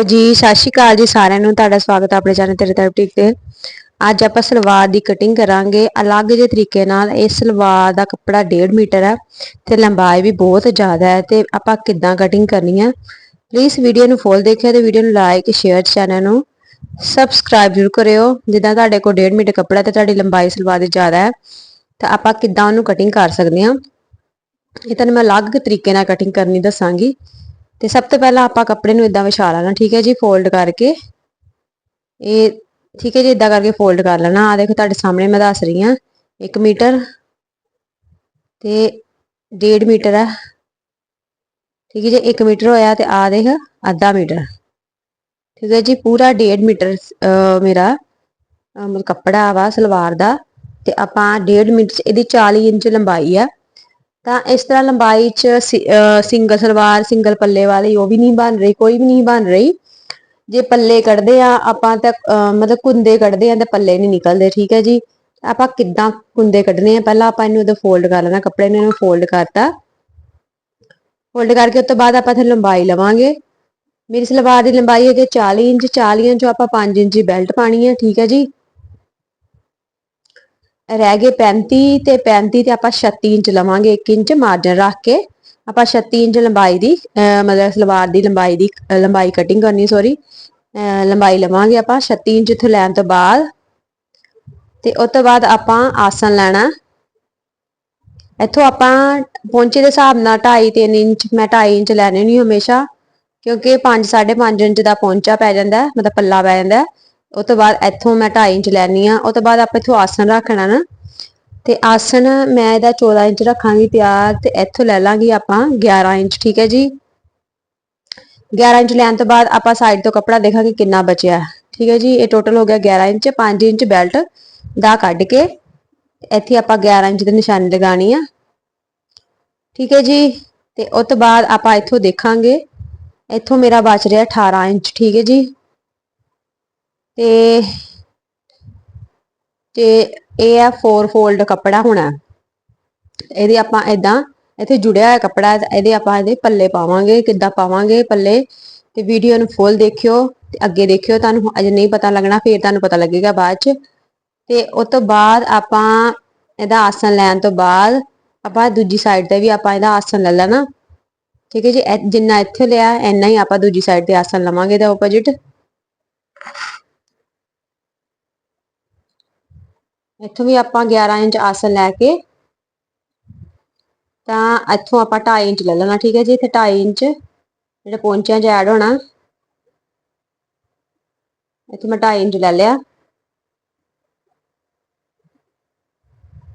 ਲੋ ਜੀ, ਸਤਿ ਸ਼੍ਰੀ ਅਕਾਲ ਜੀ ਸਾਰਿਆਂ ਨੂੰ, ਤੁਹਾਡਾ ਸਵਾਗਤ ਹੈ ਆਪਣੇ ਚੈਨਲ ਤੇਰੇ ਤਰਪਟਿਕ ਤੇ। ਅੱਜ ਆਪਾਂ ਸਲਵਾਰ ਦੀ ਕਟਿੰਗ ਕਰਾਂਗੇ। ਅਲੱਗ ਜਿਹੇ ਤਰੀਕੇ ਨਾਲ ਇਹ ਸਲਵਾਰ ਦਾ ਕੱਪੜਾ 1.5 ਮੀਟਰ ਹੈ ਤੇ ਲੰਬਾਈ ਵੀ ਬਹੁਤ ਜ਼ਿਆਦਾ ਹੈ ਤੇ ਆਪਾਂ ਕਿੱਦਾਂ ਕਟਿੰਗ ਕਰਨੀ ਹੈ ਪਲੀਜ਼ ਵੀਡੀਓ ਨੂੰ ਫੁੱਲ ਦੇਖਿਓ ਤੇ ਵੀਡੀਓ ਨੂੰ ਲਾਈਕ ਸ਼ੇਅਰ ਚੈਨਲ ਨੂੰ ਸਬਸਕ੍ਰਾਈਬ ਜ਼ਰੂਰ ਕਰਿਓ। ਜਿੱਦਾਂ ਤੁਹਾਡੇ ਕੋਲ 1.5 ਮੀਟਰ ਕੱਪੜਾ ਤੇ ਤੁਹਾਡੀ ਲੰਬਾਈ ਸਲਵਾਰ ਦੀ ਜ਼ਿਆਦਾ ਹੈ, ਤਾਂ ਆਪਾਂ ਕਿੱਦਾਂ ਉਹਨੂੰ ਕਟਿੰਗ ਕਰ ਸਕਦੇ ਹਾਂ। ਇਹ ਤੁਹਾਨੂੰ ਮੈਂ ਅਲੱਗ ਤਰੀਕੇ ਨਾਲ ਕਟਿੰਗ ਕਰਨੀ ਦੱਸਾਂਗੀ। ਤੇ ਸਭ ਤੋਂ ਪਹਿਲਾਂ ਆਪਾਂ ਕੱਪੜੇ ਨੂੰ ਇਦਾਂ ਵਿਛਾ ਲੈਣਾ, ਠੀਕ ਹੈ ਜੀ ਫੋਲਡ ਕਰਕੇ। ਇਹ, ਠੀਕ ਹੈ ਜੀ ਇਦਾਂ ਕਰਕੇ ਫੋਲਡ ਕਰ ਲੈਣਾ। ਆ ਦੇਖੋ, ਤੁਹਾਡੇ ਸਾਹਮਣੇ ਮੈਂ ਦੱਸ ਰਹੀ ਹਾਂ 1 ਮੀਟਰ ਤੇ 1.5 ਮੀਟਰ ਹੈ। ਠੀਕ ਹੈ ਜੀ 1 ਮੀਟਰ ਹੋਇਆ ਤੇ ਆ ਦੇਖ, ਅੱਧਾ ਮੀਟਰ। ਠੀਕ ਹੈ ਜੀ, ਪੂਰਾ 1.5 ਮੀਟਰ ਮੇਰਾ ਮਤਲਬ ਕੱਪੜਾ ਵਾ, ਸਲਵਾਰ ਦਾ। ਤੇ ਆਪਾਂ 1.5 ਮੀਟਰ ਚ, ਇਹਦੀ 40 ਇੰਚ ਲੰਬਾਈ ਆ। ਤਾਂ ਇਸ ਤਰ੍ਹਾਂ ਲੰਬਾਈ ਚ ਸਿੰਗਲ ਸਲਵਾਰ ਸਿੰਗਲ ਪੱਲੇ ਵਾਲੀ ਉਹ ਵੀ ਨਹੀਂ ਬਣ ਰਹੀ, ਕੋਈ ਵੀ ਨਹੀਂ ਬਣ ਰਹੀ। ਜੇ ਪੱਲੇ ਕੱਢਦੇ ਆ, ਆਪਾਂ ਤਾਂ ਮਤਲਬ ਕੁੰਦੇ ਕੱਢਦੇ ਆ ਤਾਂ ਪੱਲੇ ਨਹੀਂ ਨਿਕਲਦੇ, ਠੀਕ ਹੈ ਜੀ? ਆਪਾਂ ਕਿੱਦਾਂ ਕੁੰਦੇ ਕੱਢਨੇ ਆ? ਪਹਿਲਾਂ ਆਪਾਂ ਇਹਨੂੰ ਉਹਦੇ ਫੋਲਡ ਕਰ ਲੈਣਾ, ਕੱਪੜੇ ਨੂੰ ਇਹਨੂੰ ਫੋਲਡ ਕਰਤਾ। ਫੋਲਡ ਕਰਕੇ ਉਸ ਤੋਂ ਬਾਅਦ ਆਪਾਂ ਇੱਥੇ ਲੰਬਾਈ ਲਵਾਂਗੇ। ਮੇਰੀ ਸਲਵਾਰ ਦੀ ਲੰਬਾਈ ਹੈਗੀ 40 ਇੰਚ 40 ਇੰਚ ਆਪਾਂ 5 ਇੰਚ ਬੈਲਟ ਪਾਣੀ ਹੈ, ਠੀਕ ਹੈ ਜੀ? ਰਹਿ ਗਏ 35 ਤੇ 35 ਤੇ ਆਪਾਂ 36 ਇੰਚ ਲਵਾਂਗੇ 1 ਇੰਚ ਮਾਰਜਨ ਰੱਖ ਕੇ। ਆਪਾਂ 36 ਇੰਚ ਲੰਬਾਈ ਦੀ ਮਤਲਬ ਸਲਵਾਰ ਦੀ ਲੰਬਾਈ ਦੀ ਲੰਬਾਈ ਕਟਿੰਗ ਕਰਨੀ ਸੌਰੀ ਲੰਬਾਈ ਲਵਾਂਗੇ ਆਪਾਂ 36 ਇੰਚ ਇੱਥੋਂ ਲੈਣ ਤੋਂ ਬਾਅਦ। ਤੇ ਉਸ ਤੋਂ ਬਾਅਦ ਆਪਾਂ ਆਸਨ ਲੈਣਾ। ਇੱਥੋਂ ਆਪਾਂ ਪੌਂਚੇ ਦੇ ਹਿਸਾਬ ਨਾਲ 2.5 3 ਇੰਚ, ਮੈਂ 2.5 ਇੰਚ ਲੈਣੇ ਨਹੀਂ ਹਮੇਸ਼ਾ, ਕਿਉਂਕਿ 5 5.5 ਇੰਚ ਦਾ ਪੌਂਚਾ ਪੈ ਜਾਂਦਾ, ਮਤਲਬ ਪੱਲਾ ਪੈ ਜਾਂਦਾ। ਉਹ ਤੋਂ ਬਾਅਦ ਇੱਥੋਂ ਮੈਂ 2.5 ਇੰਚ ਲੈਣੀ ਆ ਉਹ ਤੋਂ ਬਾਅਦ ਆਪਾਂ ਇੱਥੋਂ ਆਸਣ ਰੱਖਣਾ ਨਾ। ਤੇ ਆਸਣ ਮੈਂ ਇਹਦਾ 14 ਇੰਚ ਰੱਖਾਂਗੀ ਤਿਆਰ ਤੇ ਇੱਥੋਂ ਲੈ ਲਾਂਗੀ ਆਪਾਂ 11 ਇੰਚ, ਠੀਕ ਹੈ ਜੀ? 11 ਇੰਚ ਲੈਣ ਤੋਂ ਬਾਅਦ ਆਪਾਂ ਸਾਈਡ ਤੋਂ ਕੱਪੜਾ ਦੇਖਾਂਗੇ ਕਿੰਨਾ ਬਚਿਆ, ਠੀਕ ਹੈ ਜੀ? ਇਹ ਟੋਟਲ ਹੋ ਗਿਆ 11 ਇੰਚ 5 ਇੰਚ ਬੈਲਟ ਦਾ ਕੱਢ ਕੇ ਇੱਥੇ ਆਪਾਂ 11 ਇੰਚ ਦੇ ਨਿਸ਼ਾਨੀ ਲਗਾਣੀ ਆ। ਠੀਕ ਹੈ ਜੀ? ਤੇ ਉਸ ਤੋਂ ਬਾਅਦ ਆਪਾਂ ਇੱਥੋਂ ਦੇਖਾਂਗੇ। ਇੱਥੋਂ ਮੇਰਾ ਬਚ ਰਿਹਾ 18 ਇੰਚ, ਠੀਕ ਹੈ ਜੀ? ਤੇ ਤੇ ਇਹ ਆ 4 ਫੋਲਡ ਕੱਪੜਾ ਹੋਣਾ। ਇਹਦੇ ਆਪਾਂ ਇਦਾਂ ਇੱਥੇ ਜੁੜਿਆ ਹੋਇਆ ਕੱਪੜਾ, ਇਹਦੇ ਆਪਾਂ ਇਹਦੇ ਪੱਲੇ ਪਾਵਾਂਗੇ, ਕਿੱਦਾਂ ਪਾਵਾਂਗੇ ਪੱਲੇ, ਤੇ ਵੀਡੀਓ ਨੂੰ ਫੁੱਲ ਦੇਖਿਓ, ਤੇ ਅੱਗੇ ਦੇਖਿਓ, ਤੁਹਾਨੂੰ ਅਜੇ ਨਹੀਂ ਪਤਾ ਲੱਗਣਾ, ਫੇਰ ਤੁਹਾਨੂੰ ਪਤਾ ਲੱਗੇਗਾ ਬਾਅਦ ਚ। ਤੇ ਉਸ ਤੋਂ ਬਾਅਦ ਆਪਾਂ ਇਹਦਾ ਆਸਨ ਲੈਣ ਤੋਂ ਬਾਅਦ, ਆਪਾਂ ਦੂਜੀ ਸਾਈਡ ਤੇ ਵੀ ਆਪਾਂ ਇਹਦਾ ਆਸਨ ਲੈ ਲੈਣਾ। ਠੀਕ ਹੈ ਜੀ ਜਿੰਨਾ ਇੱਥੇ ਲਿਆ, ਇੰਨਾ ਹੀ ਆਪਾਂ ਦੂਜੀ ਸਾਈਡ ਤੇ ਆਸਨ ਲਵਾਂਗੇ ਦਾ ਆਪੋਜੀਟ ਇੱਥੋਂ ਵੀ ਆਪਾਂ 11 ਇੰਚ ਆਸਨ ਲੈ ਕੇ ਤਾਂ ਇੱਥੋਂ ਆਪਾਂ 2.5 ਇੰਚ ਲੈ ਲੈਣਾ, ਠੀਕ ਹੈ ਜੀ? ਇੱਥੇ 2.5 ਇੰਚ ਜਿਹੜਾ ਪੌਂਚਿਆਂ 'ਚ ਐਡ ਹੋਣਾ, ਇੱਥੇ ਮੈਂ 2.5 ਇੰਚ ਲੈ ਲਿਆ।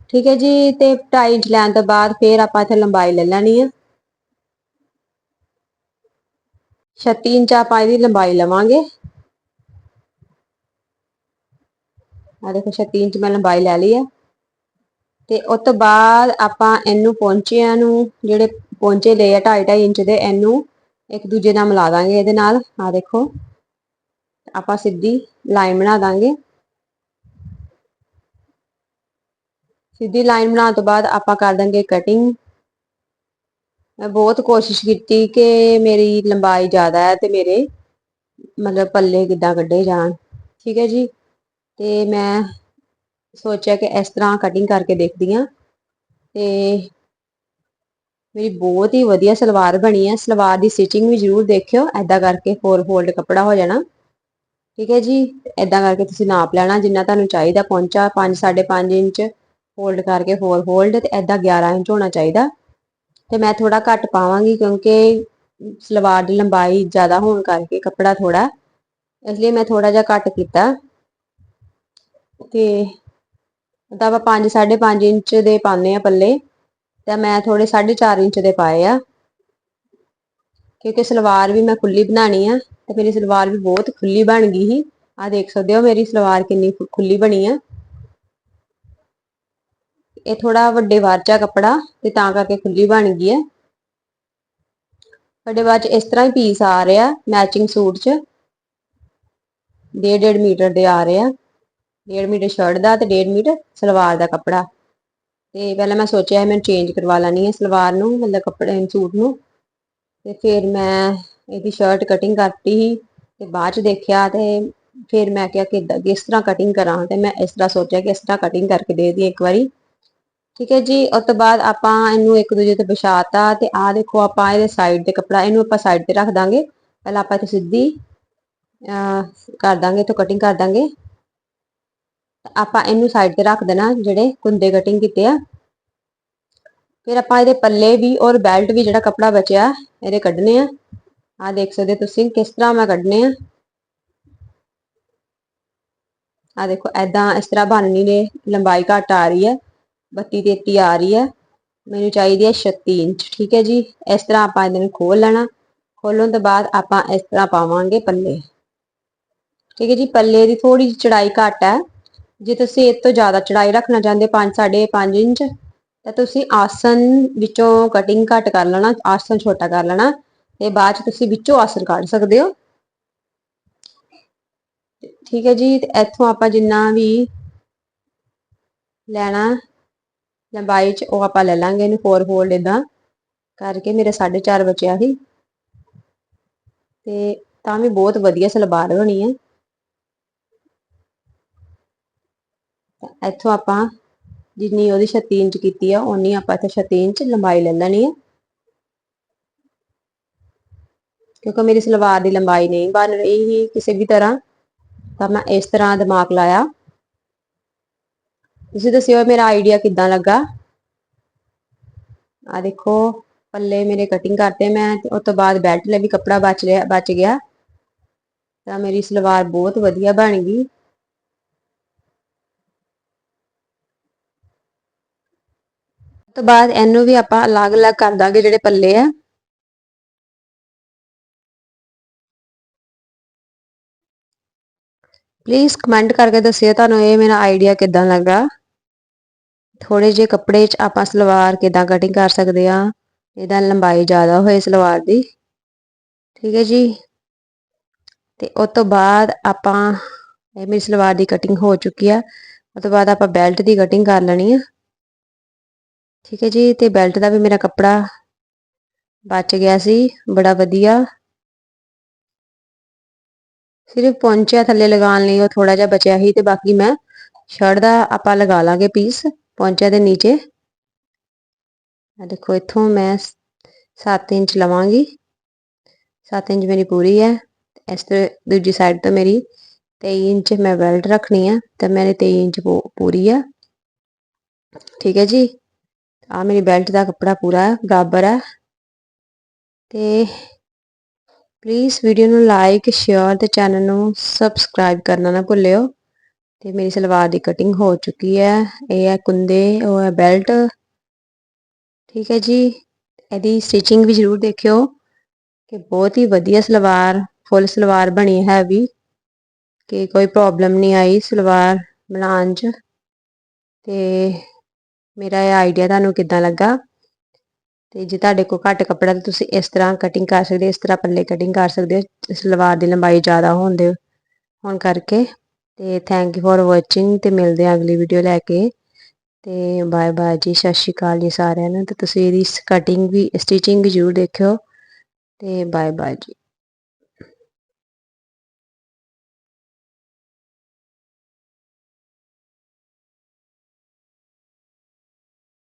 ਠੀਕ ਹੈ ਜੀ? ਤੇ 2.5 ਇੰਚ ਲੈਣ ਤੋਂ ਬਾਅਦ ਫਿਰ ਆਪਾਂ ਇੱਥੇ ਲੰਬਾਈ ਲੈ ਲੈਣੀ ਹੈ 36 ਇੰਚ ਆਪਾਂ ਇਹਦੀ ਲੰਬਾਈ ਲਵਾਂਗੇ। ਆ ਦੇਖੋ 36 ਇੰਚ ਮੈਂ ਲੰਬਾਈ ਲੈ ਲਈ ਹੈ ਤੇ ਉਸ ਤੋਂ ਬਾਅਦ ਆਪਾਂ ਇਹਨੂੰ ਪੌਂਚਿਆਂ ਨੂੰ ਜਿਹੜੇ ਪੌਂਚੇ ਲਏ ਆ 2.5 ਇੰਚ ਦੇ, ਇਹਨੂੰ ਇੱਕ ਦੂਜੇ ਨਾਲ ਮਿਲਾ ਦਾਂਗੇ ਇਹਦੇ ਨਾਲ। ਆ ਦੇਖੋ, ਆਪਾਂ ਸਿੱਧੀ ਲਾਈਨ ਬਣਾ ਦਾਂਗੇ। ਸਿੱਧੀ ਲਾਈਨ ਬਣਾਉਣ ਤੋਂ ਬਾਅਦ ਆਪਾਂ ਕਰ ਦਾਂਗੇ ਕਟਿੰਗ ਮੈਂ ਬਹੁਤ ਕੋਸ਼ਿਸ਼ ਕੀਤੀ ਕਿ ਮੇਰੀ ਲੰਬਾਈ ਜ਼ਿਆਦਾ ਹੈ ਤੇ ਮੇਰੇ ਮਤਲਬ ਪੱਲੇ ਕਿੱਦਾਂ ਕੱਢੇ ਜਾਣ। ਠੀਕ ਹੈ ਜੀ? ਤੇ ਮੈਂ ਸੋਚਿਆ ਕਿ ਇਸ ਤਰ੍ਹਾਂ ਕਟਿੰਗ ਕਰਕੇ ਦੇਖਦੀ ਆ ਤੇ ਮੇਰੀ ਬਹੁਤ ਹੀ ਵਧੀਆ ਸਲਵਾਰ ਬਣੀ ਹੈ। ਸਲਵਾਰ ਦੀ ਸਟਿਚਿੰਗ ਵੀ ਜ਼ਰੂਰ ਦੇਖਿਓ ਐਦਾਂ ਕਰਕੇ ਫੋਰ ਫੋਲਡ ਕੱਪੜਾ ਹੋ ਜਾਣਾ। ਠੀਕ ਹੈ ਜੀ? ਐਦਾਂ ਕਰਕੇ ਤੁਸੀਂ ਨਾਪ ਲੈਣਾ, ਜਿੰਨਾ ਤੁਹਾਨੂੰ ਚਾਹੀਦਾ ਪਹੁੰਚਾ 5 5.5 ਇੰਚ ਫੋਲਡ ਕਰਕੇ ਫੋਰ ਫੋਲਡ ਤੇ ਐਦਾਂ 11 ਇੰਚ ਹੋਣਾ ਚਾਹੀਦਾ। ਤੇ ਮੈਂ ਥੋੜਾ ਘੱਟ ਪਾਵਾਂਗੀ ਕਿਉਂਕਿ ਸਲਵਾਰ ਦੀ ਲੰਬਾਈ ਜ਼ਿਆਦਾ ਹੋਣ ਕਰਕੇ ਕੱਪੜਾ ਥੋੜਾ ਇਸ ਲਈ ਮੈਂ ਥੋੜਾ ਜਿਹਾ ਘੱਟ ਕੀਤਾ। ਤੇ ਤਾਂ ਆਪਾਂ 5 5.5 ਇੰਚ ਦੇ ਪਾਉਂਦੇ ਆ ਪੱਲੇ। ਤਾਂ ਮੈਂ ਥੋੜੇ 4.5 ਇੰਚ ਦੇ ਪਾਏ ਆ। ਕਿਉਂਕਿ ਸਲਵਾਰ ਵੀ ਮੈਂ ਖੁੱਲੀ ਬਣਾਣੀ ਆ ਤੇ ਮੇਰੀ ਸਲਵਾਰ ਵੀ ਬਹੁਤ ਖੁੱਲੀ ਬਣ ਗਈ ਸੀ। ਆ ਦੇਖ ਸਕਦੇ ਹੋ ਮੇਰੀ ਸਲਵਾਰ ਕਿੰਨੀ ਖੁੱਲੀ ਬਣੀ ਆ। ਇਹ ਥੋੜਾ ਵੱਡੇ ਵਾਰਚਾ ਕੱਪੜਾ ਤੇ ਤਾਂ ਕਰਕੇ ਖੁੱਲੀ ਬਣ ਗਈ ਹੈ ਵੱਡੇ ਵਾਰ ਚ ਇਸ ਤਰ੍ਹਾਂ ਹੀ ਪੀਸ ਆ ਰਿਹਾ ਮੈਚਿੰਗ ਸੂਟ ਚ। 1.5 ਮੀਟਰ ਦੇ ਆ ਰਹੇ ਆ। 1.5 ਮੀਟਰ ਸ਼ਰਟ ਦਾ ਤੇ 1.5 ਮੀਟਰ ਸਲਵਾਰ ਦਾ ਕੱਪੜਾ। ਤੇ ਪਹਿਲਾਂ ਮੈਂ ਸੋਚਿਆ ਮੈਂ ਚੇਂਜ ਕਰਵਾ ਲੈਣੀ ਹੈ ਸਲਵਾਰ ਨੂੰ, ਮਤਲਬ ਕੱਪੜੇ, ਸੂਟ ਨੂੰ। ਤੇ ਫਿਰ ਮੈਂ ਇਹਦੀ ਸ਼ਰਟ ਕਟਿੰਗ ਕਰਤੀ ਸੀ ਤੇ ਬਾਅਦ ਚ ਦੇਖਿਆ ਤੇ ਫਿਰ ਮੈਂ ਕਿਹਾ ਕਿ ਇਦਾਂ ਕਿਸ ਤਰ੍ਹਾਂ ਕਟਿੰਗ ਕਰਾਂ? ਤੇ ਮੈਂ ਇਸ ਤਰ੍ਹਾਂ ਸੋਚਿਆ ਕਿ ਇਸ ਤਰ੍ਹਾਂ ਕਟਿੰਗ ਕਰਕੇ ਦੇ ਦੀ ਇੱਕ ਵਾਰੀ। ਠੀਕ ਹੈ ਜੀ, ਉਸ ਤੋਂ ਬਾਅਦ ਆਪਾਂ ਇਹਨੂੰ ਇੱਕ ਦੂਜੇ ਤੇ ਵਿਛਾਤਾ ਤੇ ਆਹ ਦੇਖੋ ਆਪਾਂ ਇਹਦੇ ਸਾਈਡ ਤੇ ਕੱਪੜਾ, ਇਹਨੂੰ ਆਪਾਂ ਸਾਈਡ ਤੇ ਰੱਖ ਦਾਂਗੇ। ਪਹਿਲਾਂ ਆਪਾਂ ਇੱਥੇ ਸਿੱਧੀ ਕਰ ਦਾਂਗੇ ਤੋਂ ਕਟਿੰਗ ਕਰ ਦਾਂਗੇ। ਆਪਾਂ ਇਹਨੂੰ ਸਾਈਡ ਤੇ ਰੱਖ ਦੇਣਾ ਜਿਹੜੇ ਕੁੰਦੇ ਕਟਿੰਗ ਕੀਤੇ ਆ। ਫਿਰ ਆਪਾਂ ਇਹਦੇ ਪੱਲੇ ਵੀ ਔਰ ਬੈਲਟ ਵੀ ਜਿਹੜਾ ਕੱਪੜਾ ਬਚਿਆ, ਇਹਦੇ ਕੱਢਨੇ ਆ। ਆ ਦੇਖ ਸਕਦੇ ਤੁਸੀਂ ਕਿਸ ਤਰ੍ਹਾਂ ਮੈਂ ਕੱਢਨੇ ਆ। ਆ ਦੇਖੋ ਐਦਾਂ ਇਸ ਤਰ੍ਹਾਂ ਬਣਨੀ ਨੇ, ਲੰਬਾਈ ਘੱਟ ਆ ਰਹੀ ਹੈ 32 33 ਆ ਰਹੀ ਹੈ। ਮੈਨੂੰ ਚਾਹੀਦੀ ਹੈ 36 ਇੰਚ, ਠੀਕ ਹੈ ਜੀ। ਇਸ ਤਰ੍ਹਾਂ ਆਪਾਂ ਇਹਨੂੰ ਖੋਲ ਲੈਣਾ। ਖੋਲਣ ਤੋਂ ਬਾਅਦ ਆਪਾਂ ਇਸ ਤਰ੍ਹਾਂ ਪਾਵਾਂਗੇ ਪੱਲੇ। ਠੀਕ ਹੈ ਜੀ, ਪੱਲੇ ਦੀ ਥੋੜੀ ਜਿਹੀ ਚੜਾਈ ਘੱਟ ਹੈ। ਜੇ ਤੁਸੀਂ ਇਸ ਤੋਂ ਜ਼ਿਆਦਾ ਚੜਾਈ ਰੱਖਣਾ ਚਾਹੁੰਦੇ 5 5.5 ਇੰਚ, ਤਾਂ ਤੁਸੀਂ ਆਸਨ ਵਿੱਚੋਂ ਕਟਿੰਗ ਘੱਟ ਕਰ ਲੈਣਾ, ਆਸਨ ਛੋਟਾ ਕਰ ਲੈਣਾ, ਤੇ ਬਾਅਦ ਚ ਤੁਸੀਂ ਵਿੱਚੋਂ ਆਸਨ ਕੱਢ ਸਕਦੇ ਹੋ। ਠੀਕ ਹੈ ਜੀ, ਤੇ ਇੱਥੋਂ ਆਪਾਂ ਜਿੰਨਾ ਵੀ ਲੈਣਾ ਲੰਬਾਈ ਚ, ਉਹ ਆਪਾਂ ਲੈ ਲਾਂਗੇ ਇਹਨੂੰ ਫੋਰ ਫੋਲਡ ਇਦਾਂ ਕਰਕੇ, ਮੇਰੇ 4.5 ਬਚਿਆ ਸੀ। ਤੇ ਤਾਂ ਵੀ ਬਹੁਤ ਵਧੀਆ ਸਲਵਾਰ ਬਣੀ ਹੈ। ਇੱਥੋਂ ਆਪਾਂ ਜਿੰਨੀ ਉਹਦੀ 36 ਇੰਚ ਕੀਤੀ ਆ, ਓਨੀ ਆਪਾਂ ਇੱਥੇ 36 ਇੰਚ ਲੰਬਾਈ ਲੈ ਲੈਣੀ ਹੈ ਕਿਉਂਕਿ ਮੇਰੀ ਸਲਵਾਰ ਦੀ ਲੰਬਾਈ ਨਹੀਂ ਬਣ ਰਹੀ ਹੀ ਕਿਸੇ ਵੀ ਤਰ੍ਹਾਂ, ਤਾਂ ਮੈਂ ਇਸ ਤਰ੍ਹਾਂ ਦਿਮਾਗ ਲਾਇਆ। ਤੁਸੀਂ ਦੱਸਿਓ ਮੇਰਾ ਆਈਡੀਆ ਕਿੱਦਾਂ ਲੱਗਾ? ਆ ਦੇਖੋ, ਪੱਲੇ ਮੇਰੇ ਕਟਿੰਗ ਕਰਤੇ ਮੈਂ ਤੇ ਉਸ ਤੋਂ ਬਾਅਦ ਬੈਲਟ ਲਈ ਵੀ ਕੱਪੜਾ ਬਚ ਰਿਹਾ ਬਚ ਗਿਆ। ਤਾਂ ਮੇਰੀ ਸਲਵਾਰ ਬਹੁਤ ਵਧੀਆ ਬਣ ਗਈ। ਤੋਂ ਬਾਅਦ ਇਹਨੂੰ ਵੀ ਆਪਾਂ ਅਲੱਗ-ਅਲੱਗ ਕਰ ਦਾਂਗੇ ਜਿਹੜੇ ਪੱਲੇ ਆ। ਪਲੀਜ਼ ਕਮੈਂਟ ਕਰਕੇ ਦੱਸਿਓ ਤੁਹਾਨੂੰ ਇਹ ਮੇਰਾ ਆਈਡੀਆ ਕਿਦਾਂ ਲੱਗਾ। ਥੋੜੇ ਜਿਹੇ ਕੱਪੜੇ 'ਚ ਆਪਾਂ ਸਲਵਾਰ ਕਿਦਾਂ ਕਟਿੰਗ ਕਰ ਸਕਦੇ ਆ, ਇਹਦਾ ਲੰਬਾਈ ਜ਼ਿਆਦਾ ਹੋਏ ਸਲਵਾਰ ਦੀ। ਠੀਕ ਹੈ ਜੀ। ਤੇ ਉਸ ਤੋਂ ਬਾਅਦ ਆਪਾਂ, ਇਹ ਮੇਰੀ ਸਲਵਾਰ ਦੀ ਕਟਿੰਗ ਹੋ ਚੁੱਕੀ ਆ। ਉਸ ਤੋਂ ਬਾਅਦ ਆਪਾਂ ਬੈਲਟ ਦੀ ਕਟਿੰਗ ਕਰ ਲੈਣੀ ਆ। ਠੀਕ ਹੈ ਜੀ, ਤੇ ਬੈਲਟ ਦਾ ਵੀ ਮੇਰਾ ਕੱਪੜਾ ਬਚ ਗਿਆ ਸੀ, ਬੜਾ ਵਧੀਆ। ਸਿਰਫ ਪੌਂਚਿਆ ਥੱਲੇ ਲਗਾਉਣ ਲਈ ਉਹ ਥੋੜਾ ਜਿਹਾ ਬਚਿਆ ਸੀ, ਤੇ ਬਾਕੀ ਮੈਂ ਸ਼ਰਟ ਦਾ ਆਪਾਂ ਲਗਾ ਲਾਂਗੇ ਪੀਸ ਪੌਂਚਿਆ ਦੇ ਨੀਚੇ। ਆ ਦੇਖੋ, ਇੱਥੋਂ ਮੈਂ 7 ਇੰਚ ਲਵਾਂਗੀ। 7 ਇੰਚ ਮੇਰੀ ਪੂਰੀ ਹੈ। ਇਸ ਤੇ ਦੂਜੀ ਸਾਈਡ ਤੋਂ ਮੇਰੀ 23 ਇੰਚ ਮੈਂ ਬੈਲਟ ਰੱਖਣੀ ਆ ਤੇ ਮੇਰੇ 23 ਇੰਚ ਪੂਰੀ ਆ ਠੀਕ ਹੈ ਜੀ। ਆ ਮੇਰੀ ਬੈਲਟ ਦਾ ਕੱਪੜਾ ਪੂਰਾ ਬਰਾਬਰ ਹੈ। ਤੇ ਪਲੀਜ਼ ਵੀਡੀਓ ਨੂੰ ਲਾਈਕ ਸ਼ੇਅਰ ਤੇ ਚੈਨਲ ਨੂੰ ਸਬਸਕ੍ਰਾਈਬ ਕਰਨਾ ਨਾ ਭੁੱਲਿਓ। ਤੇ ਮੇਰੀ ਸਲਵਾਰ ਦੀ ਕਟਿੰਗ ਹੋ ਚੁੱਕੀ ਹੈ, ਇਹ ਹੈ ਕੁੰਦੇ, ਉਹ ਹੈ ਬੈਲਟ ਠੀਕ ਹੈ ਜੀ, ਇਹਦੀ ਸਟਿਚਿੰਗ ਵੀ ਜ਼ਰੂਰ ਦੇਖਿਓ ਕਿ ਬਹੁਤ ਹੀ ਵਧੀਆ ਸਲਵਾਰ ਫੁੱਲ ਸਲਵਾਰ ਬਣੀ ਹੈ ਵੀ, ਕਿ ਕੋਈ ਪ੍ਰੋਬਲਮ ਨਹੀਂ ਆਈ ਸਲਵਾਰ ਬਣਾਉਣ 'ਚ। ਤੇ ਮੇਰਾ ਇਹ ਆਈਡੀਆ ਤੁਹਾਨੂੰ ਕਿੱਦਾਂ ਲੱਗਾ? ਤੇ ਜੇ ਤੁਹਾਡੇ ਕੋਲ ਘੱਟ ਕੱਪੜਾ ਤਾਂ ਤੁਸੀਂ ਇਸ ਤਰ੍ਹਾਂ ਕਟਿੰਗ ਕਰ ਸਕਦੇ ਇਸ ਤਰ੍ਹਾਂ ਪੱਲੇ ਕਟਿੰਗ ਕਰ ਸਕਦੇ ਹੋ ਸਲਵਾਰ ਦੀ ਲੰਬਾਈ ਜ਼ਿਆਦਾ ਹੋਣ ਦੇ ਹੋਣ ਕਰਕੇ ਤੇ ਥੈਂਕ ਯੂ ਫॉर ਵਾਚਿੰਗ ਤੇ ਮਿਲਦੇ ਆ ਅਗਲੀ ਵੀਡੀਓ ਲੈ ਕੇ। ਤੇ ਬਾਏ ਬਾਏ ਜੀ, ਸਤਿ ਸ਼੍ਰੀ ਅਕਾਲ ਜੀ ਸਾਰਿਆਂ ਨੂੰ। ਤੇ ਤੁਸੀਂ ਇਹਦੀ ਕਟਿੰਗ ਵੀ ਸਟਿਚਿੰਗ ਵੀ ਜ਼ਰੂਰ ਦੇਖਿਓ। ਤੇ ਬਾਏ ਬਾਏ ਜੀ।